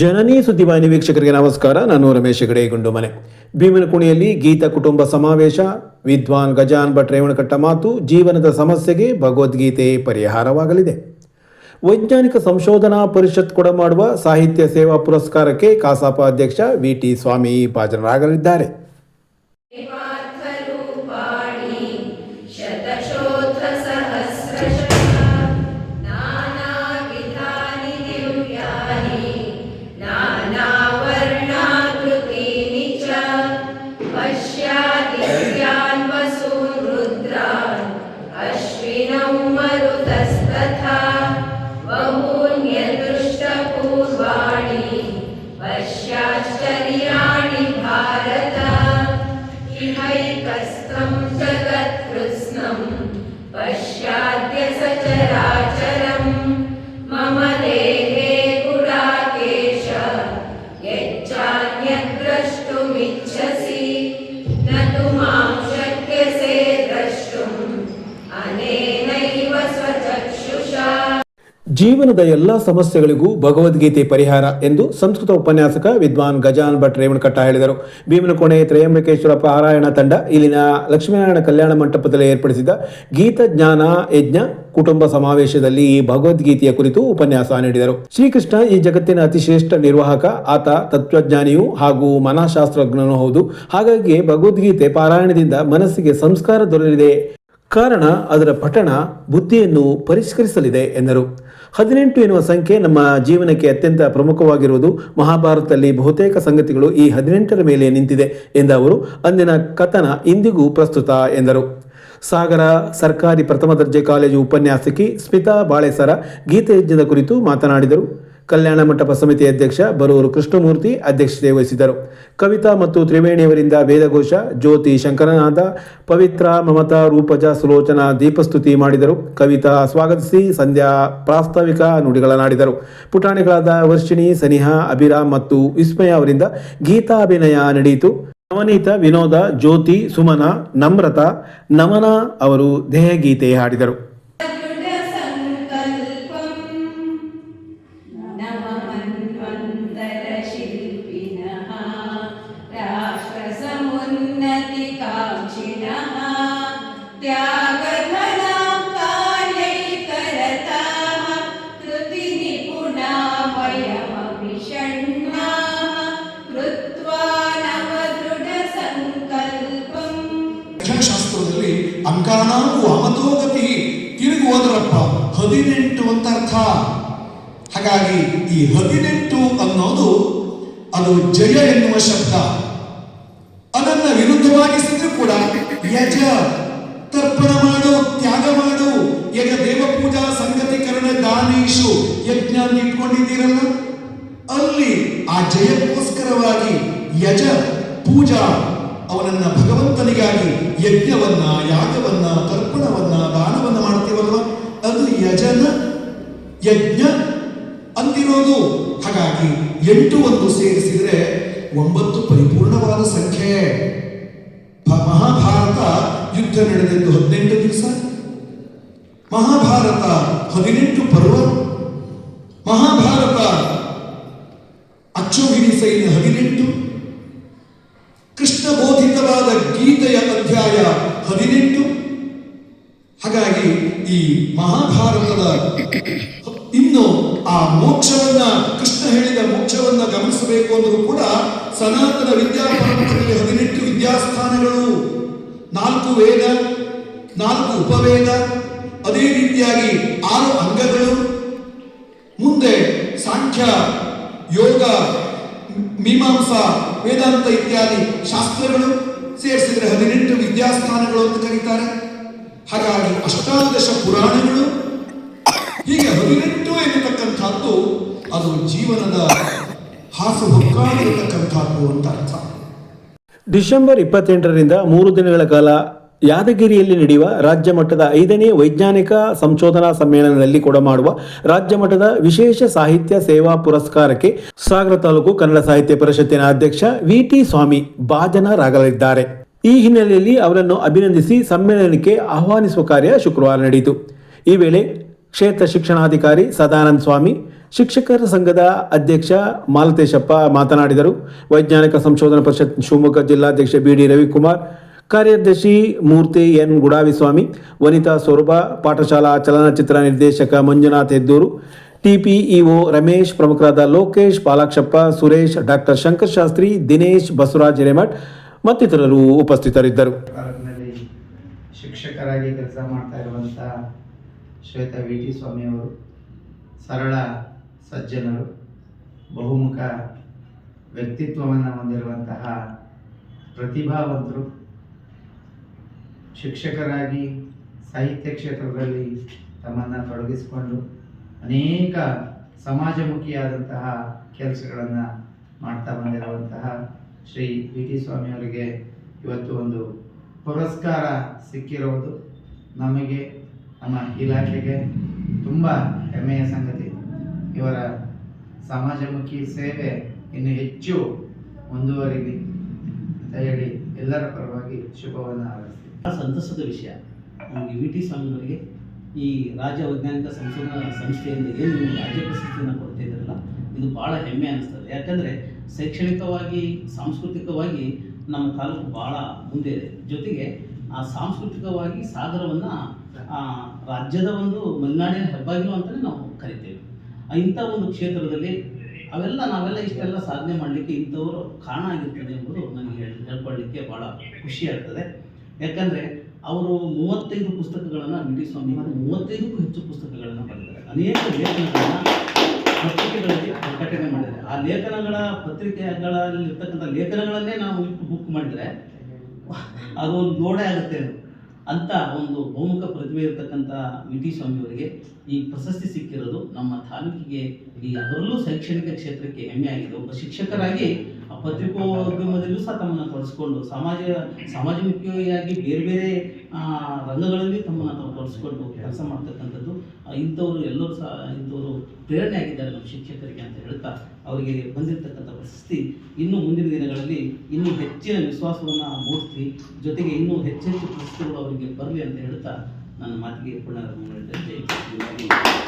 ಜನನಿ ಸುದ್ದಿವಾಹಿನಿ ವೀಕ್ಷಕರಿಗೆ ನಮಸ್ಕಾರ. ನಾನು ರಮೇಶ್ ಹೆಗಡೆ, ಗುಂಡುಮನೆ. ಭೀಮನಕುಣಿಯಲ್ಲಿ ಗೀತ ಕುಟುಂಬ ಸಮಾವೇಶ. ವಿದ್ವಾನ್ ಗಜಾನ್ ಭಟ್ ರೇವಣಕಟ್ಟ ಮಾತು, ಜೀವನದ ಸಮಸ್ಯೆಗೆ ಭಗವದ್ಗೀತೆ ಪರಿಹಾರವಾಗಲಿದೆ. ವೈಜ್ಞಾನಿಕ ಸಂಶೋಧನಾ ಪರಿಷತ್ ಕೊಡಮಾಡುವ ಸಾಹಿತ್ಯ ಸೇವಾ ಪುರಸ್ಕಾರಕ್ಕೆ ಕಾಸಾಪ ಅಧ್ಯಕ್ಷ ವಿ ಟಿ ಸ್ವಾಮಿ ಭಾಜನರಾಗಲಿದ್ದಾರೆ ಶತಶೋಧ पश्यादिव्यान् वसून् रुद्रान् अश्विनौ मरुतस्तथा बहून्यदृष्टपूर्वाणि पश्याश्चर्याणि भारत इहैकस्थं जगत्कृत्स्नं पश्याद्य सचराचरं ಜೀವನದ ಎಲ್ಲ ಸಮಸ್ಯೆಗಳಿಗೂ ಭಗವದ್ಗೀತೆ ಪರಿಹಾರ ಎಂದು ಸಂಸ್ಕೃತ ಉಪನ್ಯಾಸಕ ವಿದ್ವಾನ್ ಗಜಾನ್ ಭಟ್ ರೇವಣಕಟ್ಟ ಹೇಳಿದರು. ಭೀಮನಕೋಣೆ ತ್ರಯಂಬಕೇಶ್ವರ ಪಾರಾಯಣ ತಂಡ ಇಲ್ಲಿನ ಲಕ್ಷ್ಮೀನಾರಾಯಣ ಕಲ್ಯಾಣ ಮಂಟಪದಲ್ಲಿ ಏರ್ಪಡಿಸಿದ ಗೀತ ಜ್ಞಾನ ಯಜ್ಞ ಕುಟುಂಬ ಸಮಾವೇಶದಲ್ಲಿ ಈ ಭಗವದ್ಗೀತೆಯ ಕುರಿತು ಉಪನ್ಯಾಸ ನೀಡಿದರು. ಶ್ರೀಕೃಷ್ಣ ಈ ಜಗತ್ತಿನ ಅತಿ ಶ್ರೇಷ್ಠ ನಿರ್ವಾಹಕ. ಆತ ತತ್ವಜ್ಞಾನಿಯೂ ಹಾಗೂ ಮನಃಶಾಸ್ತ್ರಜ್ಞನೂ ಹೌದು. ಹಾಗಾಗಿ ಭಗವದ್ಗೀತೆ ಪಾರಾಯಣದಿಂದ ಮನಸ್ಸಿಗೆ ಸಂಸ್ಕಾರ ದೊರೆಯಲಿದೆ. ಕಾರಣ ಅದರ ಪಠಣ ಬುದ್ಧಿಯನ್ನು ಪರಿಷ್ಕರಿಸಲಿದೆ ಎಂದರು. ಹದಿನೆಂಟು ಎನ್ನುವ ಸಂಖ್ಯೆ ನಮ್ಮ ಜೀವನಕ್ಕೆ ಅತ್ಯಂತ ಪ್ರಮುಖವಾಗಿರುವುದು. ಮಹಾಭಾರತದಲ್ಲಿ ಬಹುತೇಕ ಸಂಗತಿಗಳು ಈ ಹದಿನೆಂಟರ ಮೇಲೆ ನಿಂತಿದೆ ಎಂದ ಅವರು, ಅಂದಿನ ಕಥನ ಇಂದಿಗೂ ಪ್ರಸ್ತುತ ಎಂದರು. ಸಾಗರ ಸರ್ಕಾರಿ ಪ್ರಥಮ ದರ್ಜೆ ಕಾಲೇಜು ಉಪನ್ಯಾಸಕಿ ಸ್ಮಿತಾ ಬಾಳೆಸರ ಗೀತಯಜ್ಞದ ಕುರಿತು ಮಾತನಾಡಿದರು. ಕಲ್ಯಾಣ ಮಂಟಪ ಸಮಿತಿ ಅಧ್ಯಕ್ಷ ಬರೂರು ಕೃಷ್ಣಮೂರ್ತಿ ಅಧ್ಯಕ್ಷತೆ ವಹಿಸಿದರು ಕವಿತಾ ಮತ್ತು ತ್ರಿವೇಣಿಯವರಿಂದ ವೇದಘೋಷ, ಜ್ಯೋತಿ ಶಂಕರನಾಥ ಪವಿತ್ರ ಮಮತಾ ರೂಪಜ ಸುಲೋಚನಾ ದೀಪಸ್ತುತಿ ಮಾಡಿದರು. ಕವಿತಾ ಸ್ವಾಗತಿಸಿ ಸಂಧ್ಯಾ ಪ್ರಾಸ್ತಾವಿಕ ನುಡಿಗಳನ್ನಾಡಿದರು. ಪುಟಾಣಿಗಳಾದ ವರ್ಷಿಣಿ, ಸನಿಹಾ, ಅಭಿರಾಮ್ ಮತ್ತು ವಿಸ್ಮಯ ಅವರಿಂದ ಗೀತಾಭಿನಯ ನಡೆಯಿತು. ನವನೀತ, ವಿನೋದ, ಜ್ಯೋತಿ, ಸುಮನ, ನಮ್ರತ, ನಮನ ಅವರು ದೇಹಗೀತೆ ಹಾಡಿದರು. नवमन्वन्तरशिल्पिनः राष्ट्रसमुन्नतिकाङ्क्षिणः त्यागधनां कार्यैकरताः कृतिनिपुणा वयमभिषण्णाः कृत्वा नवदृढसङ्कल्पम् ಸಂಖ್ಯಾಶಾಸ್ತ್ರದಲ್ಲಿ ಅಂಕಾನಾವು ಅಮತೋಗತಿ ತಿರುಗಿ ಹೋದ್ರಪ್ಪ ಹದಿನೆಂಟು ಅಂತ ಅರ್ಥ ಹಾಗಾಗಿ ಈ ಹದಿನೆಂಟು ಅನ್ನೋದು ಅದು ಜಯ ಎನ್ನುವ ಶಬ್ದ. ಅದನ್ನ ವಿರುದ್ಧವಾಗಿಸಿದ್ರು ಕೂಡ ಯಜ, ತರ್ಪಣ ಮಾಡು, ತ್ಯಾಗ ಮಾಡು, ಯಜ ದೇವ ಪೂಜಾ ಸಂಗತೀಕರಣ ದಾನೇಶು ಯಜ್ಞ ಇಟ್ಕೊಂಡಿದ್ದೀರಲ್ಲ? ಅಲ್ಲಿ ಆ ಜಯಕ್ಕೋಸ್ಕರವಾಗಿ ಯಜ, ಪೂಜಾ ಅವನನ್ನ ಭಗವಂತನಿಗಾಗಿ ಯಜ್ಞವನ್ನ, ಯಾಗವನ್ನ, ತರ್ಪಣವನ್ನ, ದಾನವನ್ನ ಮಾಡ್ತೀವಲ್ವ? ಅದು ಯಜನ, ಯಜ್ಞ ಅಂತಿರೋದು ಹಾಗಾಗಿ ಎಂಟು ಒಂದು ಸೇರಿಸಿದರೆ ಒಂಬತ್ತು ಪರಿಪೂರ್ಣವಾದ ಸಂಖ್ಯೆ. ಮಹಾಭಾರತ ಯುದ್ಧ ನಡೆದಿದ್ದು ಹದಿನೆಂಟು ದಿವಸ. ಮಹಾಭಾರತ ಹದಿನೆಂಟು ಪರ್ವ. ಮಹಾಭಾರತ ಅಚ್ಚೋಹಿಣಿ ಸೈನ್ಯ ಹದಿನೆಂಟು. ಕೃಷ್ಣ ಬೋಧಿತವಾದ ಗೀತೆಯ ಅಧ್ಯಾಯ ಹದಿನೆಂಟು. ಹಾಗಾಗಿ ಈ ಮಹಾಭಾರತದ ಇನ್ನು ಆ ಮೋಕ್ಷವನ್ನ, ಕೃಷ್ಣ ಹೇಳಿದ ಮೋಕ್ಷವನ್ನ ಗಮನಿಸಬೇಕು ಅಂದರೂ ಕೂಡ ಸನಾತನ ವಿದ್ಯಾ ಪರಂಪರೆಯಲ್ಲಿ ಹದಿನೆಂಟು ವಿದ್ಯಾಸ್ಥಾನಗಳು. ನಾಲ್ಕು ವೇದ, ನಾಲ್ಕು ಉಪವೇದ, ಅದೇ ರೀತಿಯಾಗಿ ಆರು ಅಂಗಗಳು. ಮುಂದೆ ಸಾಂಖ್ಯ, ಯೋಗ, ಮೀಮಾಂಸಾ, ವೇದಾಂತ ಇತ್ಯಾದಿ ಶಾಸ್ತ್ರಗಳು ಸೇರಿಸಿದರೆ ಹದಿನೆಂಟು ವಿದ್ಯಾಸ್ಥಾನಗಳು ಅಂತ ಕರೀತಾರೆ. ಹಾಗಾಗಿ ಅಷ್ಟಾದಶ ಪುರಾಣಗಳು ಹೀಗೆ ಹದಿನೆಂಟು ಎನ್ನತಕ್ಕಂಥದ್ದು ಅದು ಜೀವನದ ಹಾಸು ಹೊಕ್ಕಾಗಿರತಕ್ಕಂಥದ್ದು ಅಂತ ಅರ್ಥ. ಡಿಸೆಂಬರ್ ಇಪ್ಪತ್ತೆಂಟರಿಂದ ಮೂರು ದಿನಗಳ ಕಾಲ ಯಾದಗಿರಿಯಲ್ಲಿ ನಡೆಯುವ ರಾಜ್ಯ ಮಟ್ಟದ ಐದನೇ ವೈಜ್ಞಾನಿಕ ಸಂಶೋಧನಾ ಸಮ್ಮೇಳನದಲ್ಲಿ ಕೊಡಮಾಡುವ ರಾಜ್ಯ ಮಟ್ಟದ ವಿಶೇಷ ಸಾಹಿತ್ಯ ಸೇವಾ ಪುರಸ್ಕಾರಕ್ಕೆ ಸಾಗರ ತಾಲೂಕು ಕನ್ನಡ ಸಾಹಿತ್ಯ ಪರಿಷತ್ತಿನ ಅಧ್ಯಕ್ಷ ವಿ ಟಿ ಸ್ವಾಮಿ ಭಾಜನರಾಗಲಿದ್ದಾರೆ. ಈ ಹಿನ್ನೆಲೆಯಲ್ಲಿ ಅವರನ್ನು ಅಭಿನಂದಿಸಿ ಸಮ್ಮೇಳನಕ್ಕೆ ಆಹ್ವಾನಿಸುವ ಕಾರ್ಯ ಶುಕ್ರವಾರ ನಡೆಯಿತು. ಈ ವೇಳೆ ಕ್ಷೇತ್ರ ಶಿಕ್ಷಣಾಧಿಕಾರಿ ಸದಾನಂದ ಸ್ವಾಮಿ, ಶಿಕ್ಷಕರ ಸಂಘದ ಅಧ್ಯಕ್ಷ ಮಾಲತೇಶಪ್ಪ ಮಾತನಾಡಿದರು. ವೈಜ್ಞಾನಿಕ ಸಂಶೋಧನಾ ಪರಿಷತ್ ಶಿವಮೊಗ್ಗ ಜಿಲ್ಲಾಧ್ಯಕ್ಷ ಬಿ ಡಿ ರವಿಕುಮಾರ್, ಕಾರ್ಯದರ್ಶಿ ಮೂರ್ತಿ ಎನ್ ಗುಡಾವಿಸ್ವಾಮಿ, ವನಿತಾ ಸೊರಬ, ಪಾಠಶಾಲಾ ಚಲನಚಿತ್ರ ನಿರ್ದೇಶಕ ಮಂಜುನಾಥ್ ಹೆದ್ದೂರು, ಟಿಪಿಇಒ ರಮೇಶ್, ಪ್ರಮುಖರಾದ ಲೋಕೇಶ್ ಪಾಲಾಕ್ಷಪ್ಪ, ಸುರೇಶ್, ಡಾಕ್ಟರ್ ಶಂಕರ್ ಶಾಸ್ತ್ರಿ, ದಿನೇಶ್ ಬಸವರಾಜ್ ಹಿರೇಮಠ್ ಮತ್ತಿತರರು ಉಪಸ್ಥಿತರಿದ್ದರು. ಶಿಕ್ಷಕರಾಗಿ ಕೆಲಸ ಮಾಡ್ತಾ ಇರುವಂಥ ಶ್ವೇತಾ ವಿ ಟಿ ಸ್ವಾಮಿಯವರು ಸರಳ ಸಜ್ಜನರು, ಬಹುಮುಖ ವ್ಯಕ್ತಿತ್ವವನ್ನು ಹೊಂದಿರುವಂತಹ ಪ್ರತಿಭಾವಂತರು. ಶಿಕ್ಷಕರಾಗಿ ಸಾಹಿತ್ಯ ಕ್ಷೇತ್ರದಲ್ಲಿ ತಮ್ಮನ್ನು ತೊಡಗಿಸಿಕೊಂಡು ಅನೇಕ ಸಮಾಜಮುಖಿಯಾದಂತಹ ಕೆಲಸಗಳನ್ನು ಮಾಡ್ತಾ ಬಂದಿರುವಂತಹ ಶ್ರೀ ವಿ ಟಿ ಸ್ವಾಮಿಯವರಿಗೆ ಇವತ್ತು ಒಂದು ಪುರಸ್ಕಾರ ಸಿಕ್ಕಿರೋದು ನಮಗೆ ನಮ್ಮ ಇಲಾಖೆಗೆ ತುಂಬ ಹೆಮ್ಮೆಯ ಸಂಗತಿ. ಇವರ ಸಮಾಜಮುಖಿ ಸೇವೆ ಇನ್ನು ಹೆಚ್ಚು ಮುಂದುವರಿಲಿ ಅಂತ ಹೇಳಿ ಎಲ್ಲರ ಪರವಾಗಿ ಶುಭವನ್ನು ಹಾರೈಸ್ತೀನಿ. ಸಂತಸದ ವಿಷಯ. ನಮಗೆ ವಿ ಟಿ ಸ್ವಾಮಿಯವರಿಗೆ ಈ ರಾಜ್ಯ ವೈಜ್ಞಾನಿಕ ಸಂಶೋಧನಾ ಸಂಸ್ಥೆಯಿಂದ ಏನು ರಾಜ್ಯ ಪ್ರಶಸ್ತಿಯನ್ನು ಕೊಡ್ತಾ ಇದ್ದೀರಲ್ಲ, ಇದು ಭಾಳ ಹೆಮ್ಮೆ ಅನ್ನಿಸ್ತದೆ ಯಾಕಂದರೆ ಶೈಕ್ಷಣಿಕವಾಗಿ, ಸಾಂಸ್ಕೃತಿಕವಾಗಿ ನಮ್ಮ ತಾಲೂಕು ಭಾಳ ಮುಂದೆ ಇದೆ. ಜೊತೆಗೆ ಆ ಸಾಂಸ್ಕೃತಿಕವಾಗಿ ಸಾಗರವನ್ನು ರಾಜ್ಯದ ಒಂದು ಮಲೆನಾಡಿನ ಹೆಬ್ಬಾಗಿಲು ಅಂತಲೇ ನಾವು ಕರಿತೇವೆ. ಇಂಥ ಒಂದು ಕ್ಷೇತ್ರದಲ್ಲಿ ಅವೆಲ್ಲ ನಾವೆಲ್ಲ ಇಷ್ಟೆಲ್ಲ ಸಾಧನೆ ಮಾಡಲಿಕ್ಕೆ ಇಂಥವರು ಕಾರಣ ಆಗಿರ್ತದೆ ಎಂಬುದು ನನಗೆ ಹೇಳಿ, ಹೇಳ್ಕೊಳ್ಳಿಕ್ಕೆ ಭಾಳ ಖುಷಿ ಆಗ್ತದೆ. ಯಾಕಂದರೆ ಅವರು ಮೂವತ್ತೈದು ಪುಸ್ತಕಗಳನ್ನು ಟಿ ಸ್ವಾಮಿ ಮೂವತ್ತೈದಕ್ಕೂ ಹೆಚ್ಚು ಪುಸ್ತಕಗಳನ್ನು ಬರೆದಿದ್ದಾರೆ. ಅನೇಕ ಲೇಖನಗಳನ್ನು ಪತ್ರಿಕೆಗಳಲ್ಲಿ ಪ್ರಕಟಣೆ ಮಾಡಿದ್ದಾರೆ. ಆ ಲೇಖನಗಳ ಪತ್ರಿಕೆಗಳಲ್ಲಿ ಇರ್ತಕ್ಕಂಥ ಲೇಖನಗಳನ್ನೇ ನಾವು ಇಟ್ಟು ಬುಕ್ ಮಾಡಿದರೆ ಅದು ಒಂದು ನೋಡೇ ಆಗುತ್ತೆ ಅದು. ಅಂತ ಒಂದು ಬಹುಮುಖ ಪ್ರತಿಭೆ ಇರತಕ್ಕಂಥ ವಿ ಟಿ ಸ್ವಾಮಿಯವರಿಗೆ ಈ ಪ್ರಶಸ್ತಿ ಸಿಕ್ಕಿರೋದು ನಮ್ಮ ತಾಲೂಕಿಗೆ ಈ ಅದರಲ್ಲೂ ಶೈಕ್ಷಣಿಕ ಕ್ಷೇತ್ರಕ್ಕೆ ಹೆಮ್ಮೆ ಆಗಿದೆ. ಒಬ್ಬ ಶಿಕ್ಷಕರಾಗಿ ಆ ಪತ್ರಿಕೋದ್ಯಮದಲ್ಲೂ ಸಹ ತಮ್ಮನ್ನು ತೊಡಸ್ಕೊಂಡು, ಸಮಾಜ, ಸಮಾಜಮುಖಿಯಾಗಿ ಬೇರೆ ಬೇರೆ ರಂಗಗಳಲ್ಲಿ ತಮ್ಮನ್ನು ತಾವು ತೊಡಸ್ಕೊಂಡು ಕೆಲಸ ಮಾಡ್ತಕ್ಕಂಥದ್ದು ಇಂಥವರು ಎಲ್ಲರೂ ಸಹ ಇಂಥವರು ಪ್ರೇರಣೆ ಆಗಿದ್ದಾರೆ ನಮ್ಮ ಶಿಕ್ಷಕರಿಗೆ ಅಂತ ಹೇಳ್ತಾ ಅವರಿಗೆ ಬಂದಿರತಕ್ಕಂಥ ಪ್ರಶಸ್ತಿ ಇನ್ನೂ ಮುಂದಿನ ದಿನಗಳಲ್ಲಿ ಇನ್ನೂ ಹೆಚ್ಚಿನ ವಿಶ್ವಾಸವನ್ನು ಮೂಡಿಸಿ ಜೊತೆಗೆ ಇನ್ನೂ ಹೆಚ್ಚೆಚ್ಚು ಪ್ರಶಸ್ತಿಗಳು ಅವರಿಗೆ ಬರಲಿ ಅಂತ ಹೇಳ್ತಾ ನನ್ನ ಮಾತಿಗೆ ಜೈ